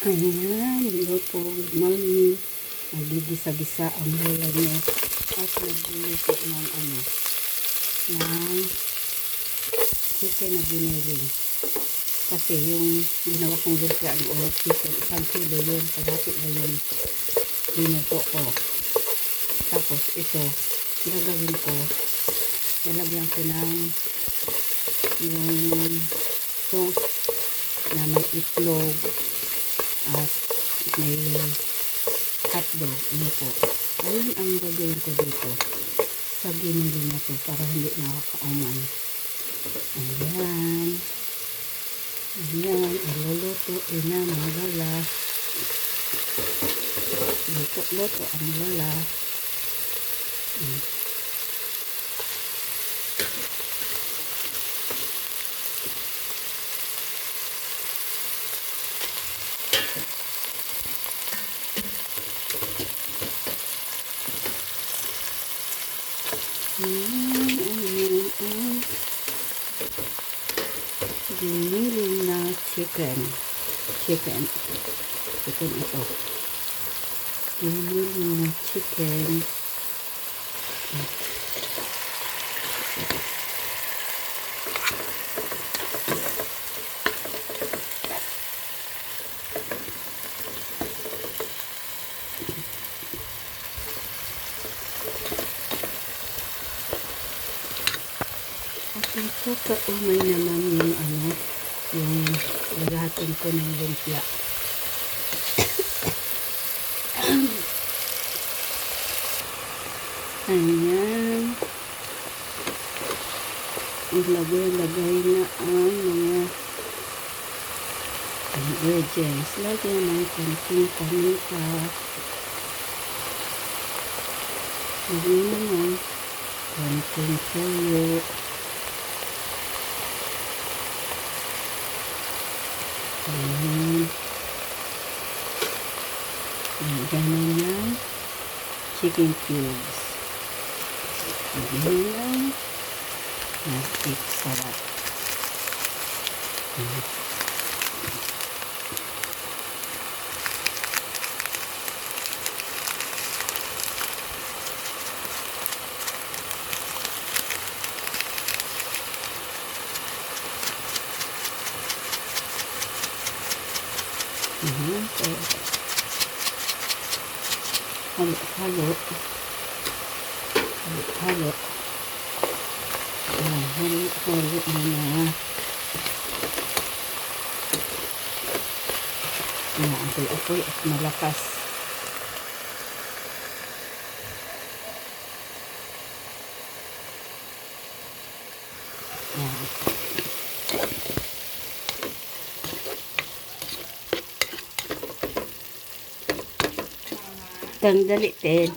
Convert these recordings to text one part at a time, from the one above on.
Ayan, hello po, good morning. Nagigisa-gisa ang lola niyo at nagluluto ng ano, ng chicken na binili. Kasi yung ginawa kong lumpia ng ulit chicken, isang kilo yun, kalahati na yun binuto ko. Tapos ito, gagawin ko, lalagyan ko ng yung sauce na may itlog at may hotdog. Ano po. Ayun ang gagawin ko dito sa ginili na to para hindi nakakauman. Ayan. Ayan. Iluluto ina mga lala. Luto-luto ang lala. Mm. Giniling na chicken. Chicken. Chicken ito. Giniling na chicken. At ito kaumay naman yung ano, yung lagatin ko ng lumpia. Ayan. Ilagay-lagay na ang mga ingredients. Lagyan ng konting panika. Lagyan naman konting tuyo. Ayan. Lagyan na ng chicken cubes. Lagyan na lang. Magic sarap. Ayan. Ayan. So, halo, halo. Halo, halo. Ayan, halo, halo na na. Ayan, apoy-apoy at malakas. Ayan. Tanggali, Ted.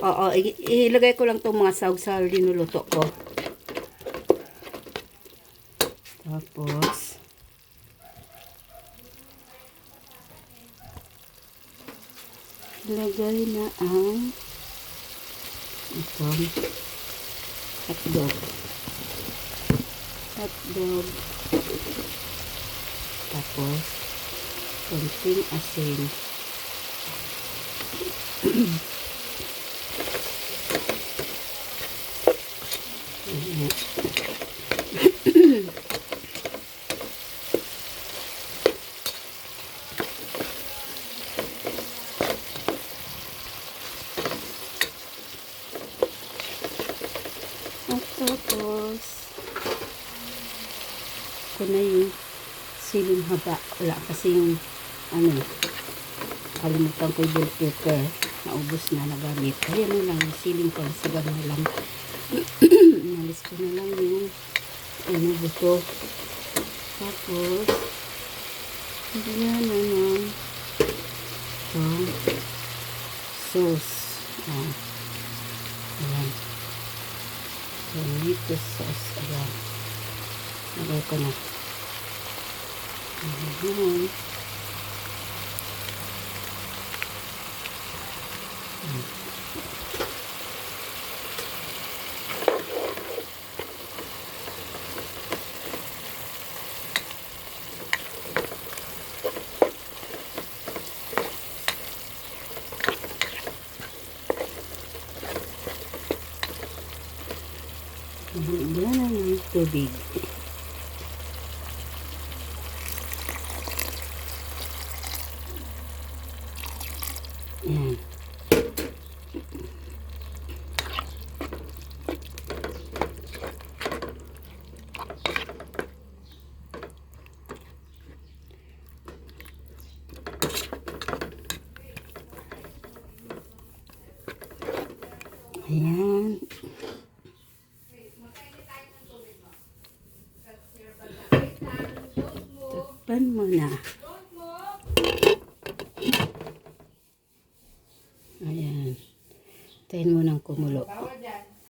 Oo, i- ilagay ko lang itong mga sawg sa linuluto ko. Tapos, ilagay na ang itong hotdog. Hotdog. Tapos, konting asin. Tapos, ito na yung haba. Wala kasi yung, ano, kalimutan ko yung bell pepper. Naubos na nagamit. Kaya na lang, siling pagsagan na lang. Inalis ko na lang yung, ano, buto. Tapos, yan naman, itong sauce. Ah. Ayan. Tomato sauce. Ayan. Lagay ko na. Ayan. Ibuin na ng tubig. Ayan. Takpan mo na. Ayan. Tayin mo ng kumulo. Ayan.